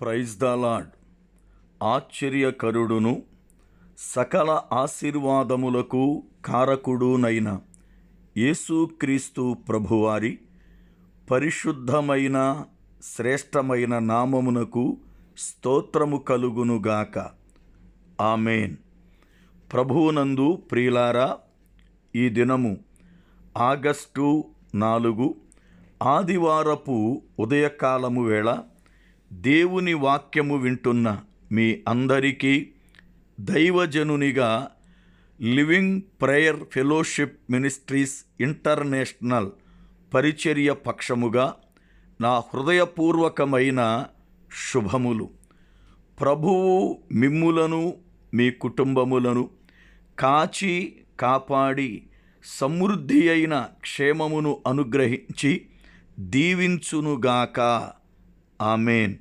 Praise the lord ఆశ్చర్యకరుడును సకల ఆశీర్వాదములకు కారకుడునైన యేసుక్రీస్తు ప్రభువారి పరిశుద్ధమైన శ్రేష్టమైన నామమునకు స్తోత్రము కలుగునుగాక ఆమెన్. ప్రభువునందు ప్రియులారా ఈ దినము ఆగస్టు నాలుగు ఆదివారపు ఉదయకాలము వేళ దేవుని వాక్యము వింటున్న మీ అందరికీ దైవజనునిగా living prayer fellowship ministries international పరిచర్య పక్షముగా నా హృదయపూర్వకమైన శుభములు. ప్రభువు మిమ్ములను మీ కుటుంబములను కాచి కాపాడి సమృద్ధి అయిన క్షేమమును అనుగ్రహించి దీవించునుగాక. ఆమెన్.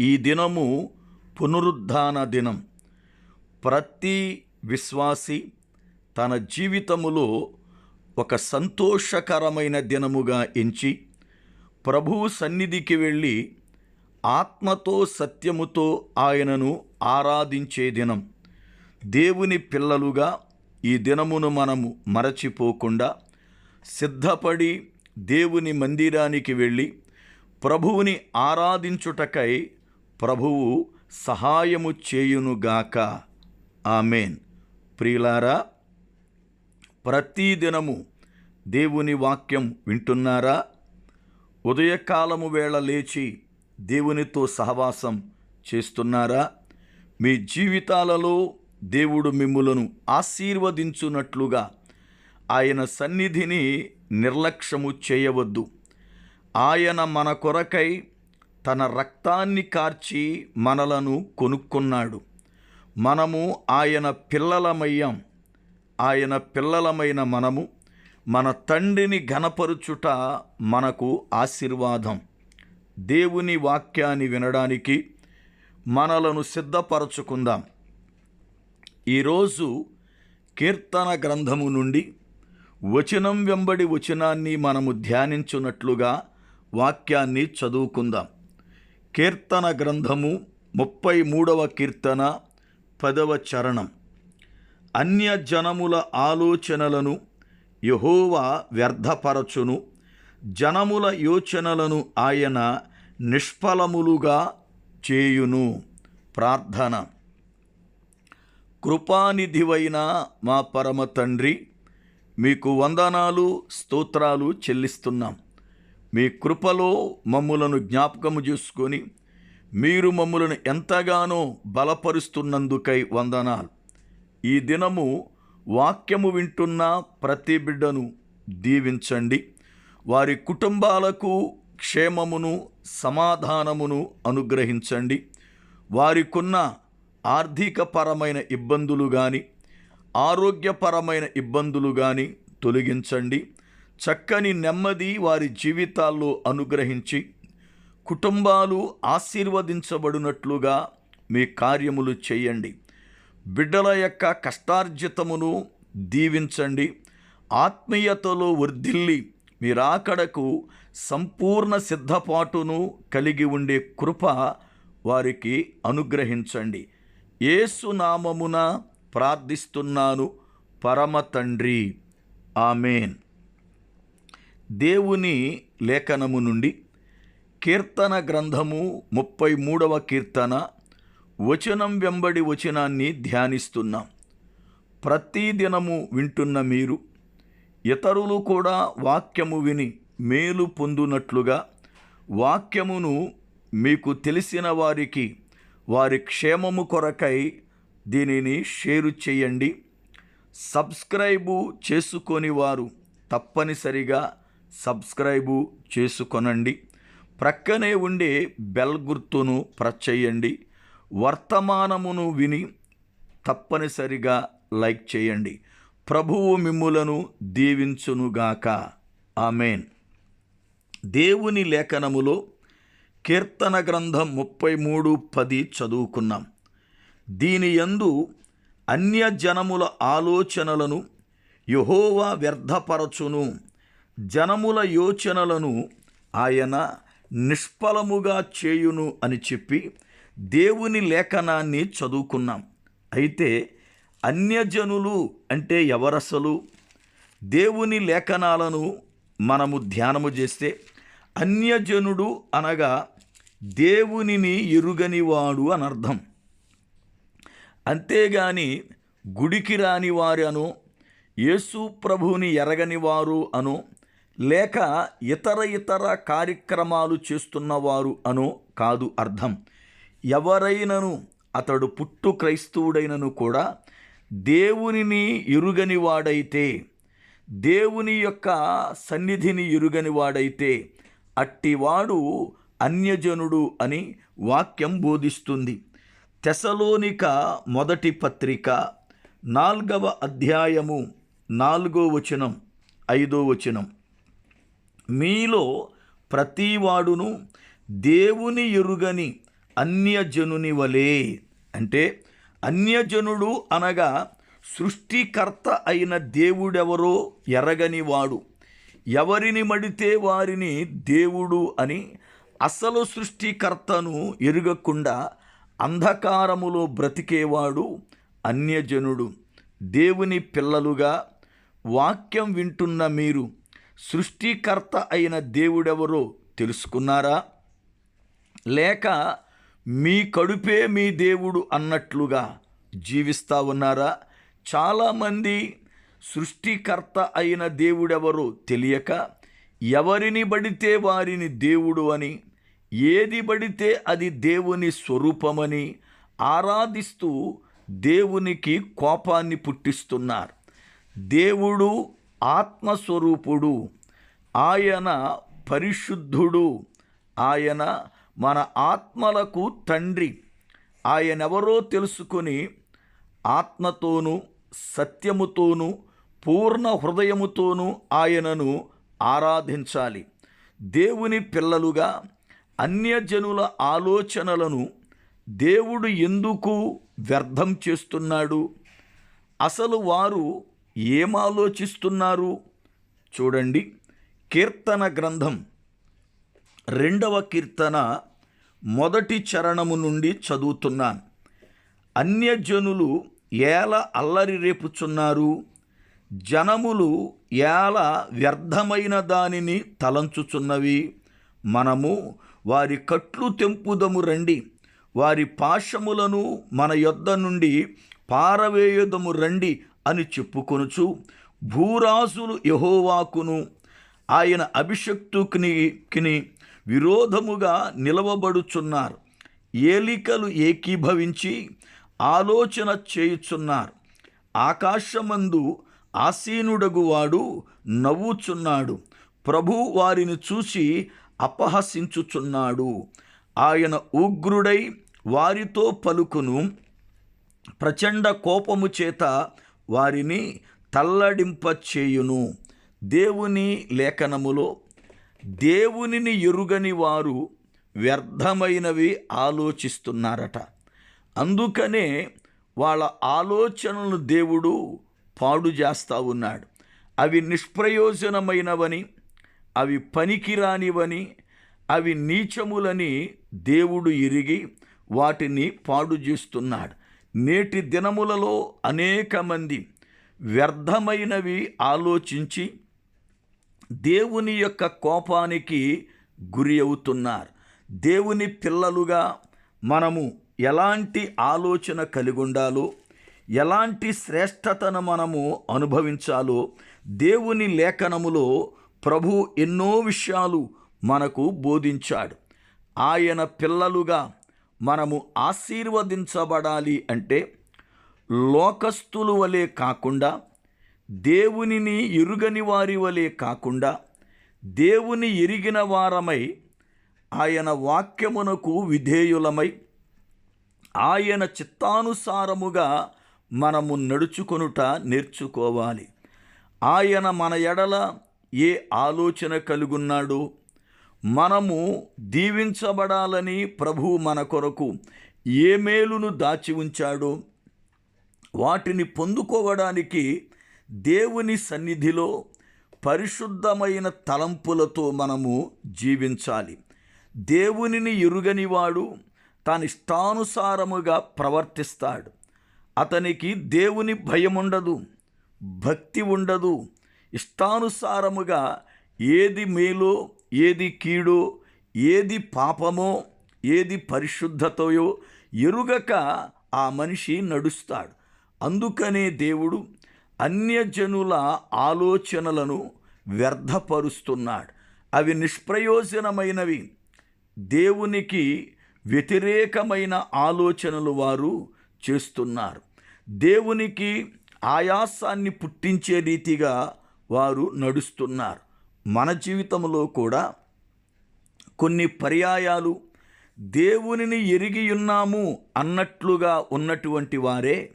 ఈ దినము పునరుద్ధాన దినం. ప్రతి విశ్వాసి తన జీవితములో ఒక సంతోషకరమైన దినముగా ఎంచి ప్రభువు సన్నిధికి వెళ్ళి ఆత్మతో సత్యముతో ఆయనను ఆరాధించే దినం. దేవుని పిల్లలుగా ఈ దినమును మనము మరచిపోకుండా సిద్ధపడి దేవుని మందిరానికి వెళ్ళి ప్రభువుని ఆరాధించుటకై ప్రభువు సహాయము చేయునుగాక ఆమెన్. ప్రియులారా ప్రతిదినము దేవుని వాక్యం వింటున్నారా? ఉదయకాలము వేళ లేచి దేవునితో సహవాసం చేస్తున్నారా? మీ జీవితాలలో దేవుడు మిమ్ములను ఆశీర్వదించున్నట్లుగా ఆయన సన్నిధిని నిర్లక్ష్యము చేయవద్దు. ఆయన మన కొరకై తన రక్తాన్ని కార్చి మనలను కొనుక్కున్నాడు. మనము ఆయన పిల్లలమయ్యాం. ఆయన పిల్లలమైన మనము మన తండ్రిని ఘనపరుచుట మనకు ఆశీర్వాదం. దేవుని వాక్యాన్ని వినడానికి మనలను సిద్ధపరచుకుందాం. ఈరోజు కీర్తన గ్రంథము నుండి వచనం వెంబడి వచనాన్ని మనము ధ్యానించున్నట్లుగా వాక్యాన్ని చదువుకుందాం. కీర్తన గ్రంథము ముప్పై మూడవ కీర్తన పదవ చరణం. అన్యజనముల ఆలోచనలను యహోవా వ్యర్థపరచును. జనముల యోచనలను ఆయన నిష్ఫలములుగా చేయును. ప్రార్థన. కృపానిధివైన మా పరమ తండ్రి మీకు వందనాలు స్తోత్రాలు చెల్లిస్తున్నాం. మీ కృపలో మమ్ములను జ్ఞాపకము చేసుకొని మీరు మమ్ములను ఎంతగానో బలపరుస్తున్నందుకై వందనాలు. ఈ దినము వాక్యము వింటున్న ప్రతి బిడ్డను దీవించండి. వారి కుటుంబాలకు క్షేమమును సమాధానమును అనుగ్రహించండి. వారికున్న ఆర్థికపరమైన ఇబ్బందులు కానీ ఆరోగ్యపరమైన ఇబ్బందులు కానీ తొలగించండి. చక్కని నెమ్మది వారి జీవితాల్లో అనుగ్రహించి కుటుంబాలు ఆశీర్వదించబడినట్లుగా మీ కార్యములు చేయండి. బిడ్డల యొక్క కష్టార్జితమును దీవించండి. ఆత్మీయతలో వర్ధిల్లి మీరాకడకు సంపూర్ణ సిద్ధపాటును కలిగి ఉండే కృప వారికి అనుగ్రహించండి. ఏసునామమున ప్రార్థిస్తున్నాను. పరమ తండ్రి. ఆమెన్. దేవుని లేఖనము నుండి కీర్తన గ్రంథము ముప్పై మూడవ కీర్తన వచనం వెంబడి వచనాన్ని ధ్యానిస్తున్నాం. ప్రతిదినము వింటున్న మీరు ఇతరులు కూడా వాక్యము విని మేలు పొందునట్లుగా వాక్యమును మీకు తెలిసిన వారికి వారి క్షేమము కొరకై దీనిని షేరు చేయండి. సబ్స్క్రైబు చేసుకొని వారు తప్పనిసరిగా సబ్స్క్రైబు చేసుకొనండి. ప్రక్కనే ఉండే బెల్ గుర్తును ప్రెస్ చేయండి. వర్తమానమును విని తప్పనిసరిగా లైక్ చేయండి. ప్రభువు మిమ్ములను దీవించునుగాక. ఆమెన్. దేవుని లేఖనములో కీర్తన గ్రంథం ముప్పై మూడు పది చదువుకున్నాం. దీని యందు అన్యజనముల ఆలోచనలను యహోవా వ్యర్థపరచును. జనముల యోచనలను ఆయన నిష్ఫలముగా చేయును అని చెప్పి దేవుని లేఖనాన్ని చదువుకున్నాం. అయితే అన్యజనులు అంటే ఎవరసలు? దేవుని లేఖనాలను మనము ధ్యానము చేస్తే అన్యజనుడు అనగా దేవునిని ఎరుగనివాడు అని అర్థం. అంతేగాని గుడికి రాని వారు అను యేసు ప్రభువుని ఎరగని వారు అను లేక ఇతర ఇతర కార్యక్రమాలు చేస్తున్నవారు అను కాదు అర్థం. ఎవరైనను అతడు పుట్టు క్రైస్తవుడైనను కూడా దేవునిని ఎరుగని వాడైతే దేవుని యొక్క సన్నిధిని ఎరుగని వాడైతే అట్టివాడు అన్యజనుడు అని వాక్యం బోధిస్తుంది. తెసలోనిక మొదటి పత్రిక నాల్గవ అధ్యాయము నాలుగో వచనం ఐదో వచనం. మీలో ప్రతివాడును దేవుని ఎరుగని అన్యజనుని వలె. అంటే అన్యజనుడు అనగా సృష్టికర్త అయిన దేవుడెవరో ఎరగని వాడు. ఎవరిని మడితే వారిని దేవుడు అని అసలు సృష్టికర్తను ఎరుగకుండా అంధకారములో బ్రతికేవాడు అన్యజనుడు. దేవుని పిల్లలుగా వాక్యం వింటున్న మీరు సృష్టికర్త అయిన దేవుడెవరో తెలుసుకున్నారా? లేక మీ కడుపే మీ దేవుడు అన్నట్లుగా జీవిస్తా ఉన్నారా? చాలామంది సృష్టికర్త అయిన దేవుడెవరో తెలియక ఎవరిని బడితే వారిని దేవుడు అని ఏది బడితే అది దేవుని స్వరూపమని ఆరాధిస్తూ దేవునికి కోపాన్ని పుట్టిస్తున్నారు. దేవుడు ఆత్మస్వరూపుడు ఆయన పరిశుద్ధుడు ఆయన మన ఆత్మలకు తండ్రి. ఆయనెవరో తెలుసుకొని ఆత్మతోనూ సత్యముతోనూ పూర్ణ హృదయముతోనూ ఆయనను ఆరాధించాలి. దేవుని పిల్లలుగా అన్యజనుల ఆలోచనలను దేవుడు ఎందుకు వ్యర్థం చేస్తున్నాడు? అసలు వారు ఏం ఆలోచిస్తున్నారు చూడండి. కీర్తన గ్రంథం రెండవ కీర్తన మొదటి చరణము నుండి చదువుతున్నాను. అన్యజనులు ఏల అల్లరి రేపుచున్నారు. జనములు ఏల వ్యర్థమైన దానిని తలంచుచున్నవి. మనము వారి కట్లు తెంపుదము రండి. వారి పాశములను మన యొద్ద నుండి పారవేయుదము రండి. అని చెప్పుకొనుచు భూరాజులు యహోవాకును ఆయన అభిషక్తుకిని విరోధముగా నిలవబడుచున్నారు. ఏలికలు ఏకీభవించి ఆలోచన చేయుచున్నారు. ఆకాశమందు ఆసీనుడగువాడు నవ్వుచున్నాడు. ప్రభు వారిని చూసి అపహసించుచున్నాడు. ఆయన ఉగ్రుడై వారితో పలుకును. ప్రచండ కోపము చేత వారిని తల్లడింపచేయును. దేవుని లేఖనములో దేవునిని ఎరుగని వారు వ్యర్థమైనవి ఆలోచిస్తున్నారట. అందుకనే వాళ్ళ ఆలోచనలను దేవుడు పాడు చేస్తూ ఉన్నాడు. అవి నిష్ప్రయోజనమైనవని అవి పనికిరానివని అవి నీచములని దేవుడు ఇరిగి వాటిని పాడు చేస్తున్నాడు. నేటి దినములలో అనేక మంది వ్యర్థమైనవి ఆలోచించి దేవుని యొక్క కోపానికి గురి అవుతున్నారు. దేవుని పిల్లలుగా మనము ఎలాంటి ఆలోచన కలిగి ఉండాలో ఎలాంటి శ్రేష్టతను మనము అనుభవించాలో దేవుని లేఖనములో ప్రభు ఎన్నో విషయాలు మనకు బోధించాడు. ఆయన పిల్లలుగా మనము ఆశీర్వదించబడాలి అంటే లోకస్తులు వలె కాకుండా దేవునిని ఎరుగని వారి వలె కాకుండా దేవుని ఎరిగిన వారమై ఆయన వాక్యమునకు విధేయులమై ఆయన చిత్తానుసారముగా మనము నడుచుకొనుట నేర్చుకోవాలి. ఆయన మన ఎడల ఏ ఆలోచన కలుగున్నాడో మనము దీవించబడాలని ప్రభు మన కొరకు ఏ మేలును దాచి ఉంచాడో వాటిని పొందుకోవడానికి దేవుని సన్నిధిలో పరిశుద్ధమైన తలంపులతో మనము జీవించాలి. దేవునిని ఎరుగనివాడు తాను ఇష్టానుసారముగా ప్రవర్తిస్తాడు. అతనికి దేవుని భయం ఉండదు భక్తి ఉండదు. ఇష్టానుసారముగా ఏది మేలో ఏది కీడో ఏది పాపమో ఏది పరిశుద్ధతయో ఎరుగక ఆ మనిషి నడుస్తాడు. అందుకనే దేవుడు అన్యజనుల ఆలోచనలను వ్యర్థపరుస్తున్నాడు. అవి నిష్ప్రయోజనమైనవి. దేవునికి వ్యతిరేకమైన ఆలోచనలు వారు చేస్తున్నారు. దేవునికి ఆయాసాన్ని పుట్టించే రీతిగా వారు నడుస్తున్నారు. మన జీవితంలో కూడా కొన్ని పర్యాయాలు దేవునిని ఎరిగి ఉన్నాము అన్నట్లుగా ఉన్నటువంటి వారే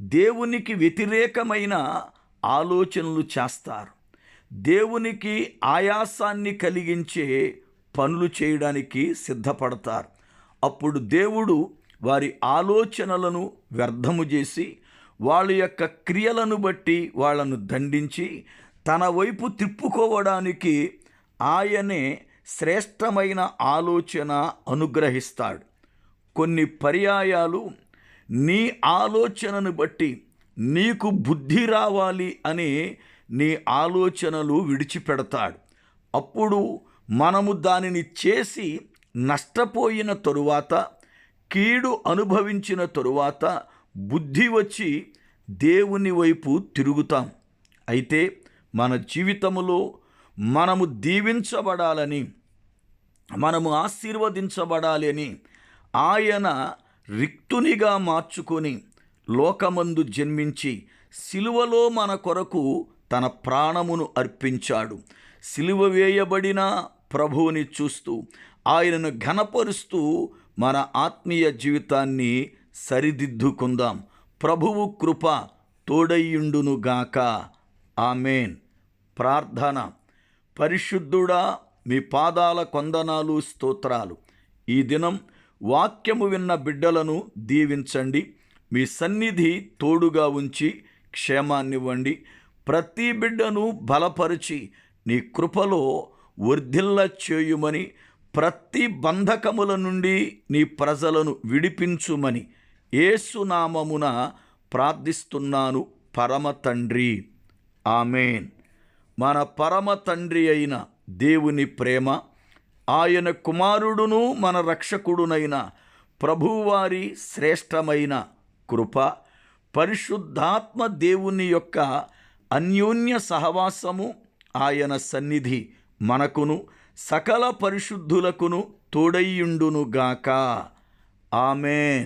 దేవునికి వ్యతిరేకమైన ఆలోచనలు చేస్తారు. దేవునికి ఆయాసాన్ని కలిగించే పనులు చేయడానికి సిద్ధపడతారు. అప్పుడు దేవుడు వారి ఆలోచనలను వ్యర్థము చేసి వాళ్ళ యొక్క క్రియలను బట్టి వాళ్ళను దండించి తన వైపు తిప్పుకోవడానికి ఆయనే శ్రేష్టమైన ఆలోచన అనుగ్రహిస్తాడు. కొన్ని పర్యాయాలు నీ ఆలోచనను బట్టి నీకు బుద్ధి రావాలి అని నీ ఆలోచనలు విడిచిపెడతాడు. అప్పుడు మనము దానిని చేసి నష్టపోయిన తరువాత కీడు అనుభవించిన తరువాత బుద్ధి వచ్చి దేవుని వైపు తిరుగుతాం. అయితే మన జీవితములో మనము దీవించబడాలని మనము ఆశీర్వదించబడాలి అని ఆయన రిక్తునిగా మార్చుకొని లోకమందు జన్మించి సిలువలో మన కొరకు తన ప్రాణమును అర్పించాడు. సిలువ వేయబడిన ప్రభువుని చూస్తూ ఆయనను ఘనపరుస్తూ మన ఆత్మీయ జీవితాన్ని సరిదిద్దుకుందాం. ప్రభువు కృప తోడయ్యుండునుగాక. ఆమెన్. ప్రార్థన. పరిశుద్ధుడా మీ పాదాల కొందనాలు స్తోత్రాలు. ఈ దినం వాక్యము విన్న బిడ్డలను దీవించండి. మీ సన్నిధి తోడుగా ఉంచి క్షేమాన్నివ్వండి. ప్రతి బిడ్డను బలపరిచి నీ కృపలో వర్ధిల్ల చేయుమని ప్రతి బంధకముల నుండి నీ ప్రజలను విడిపించుమని ఏసునామమున ప్రార్థిస్తున్నాను. పరమ తండ్రి. ఆమెన్. మన పరమ తండ్రి అయిన దేవుని ప్రేమ ఆయన కుమారుడును మన రక్షకుడునైన ప్రభువారి శ్రేష్టమైన కృప పరిశుద్ధాత్మ దేవుని యొక్క అన్యోన్య సహవాసము ఆయన సన్నిధి మనకును సకల పరిశుద్ధులకును తోడయ్యుండునుగాక. ఆమెన్.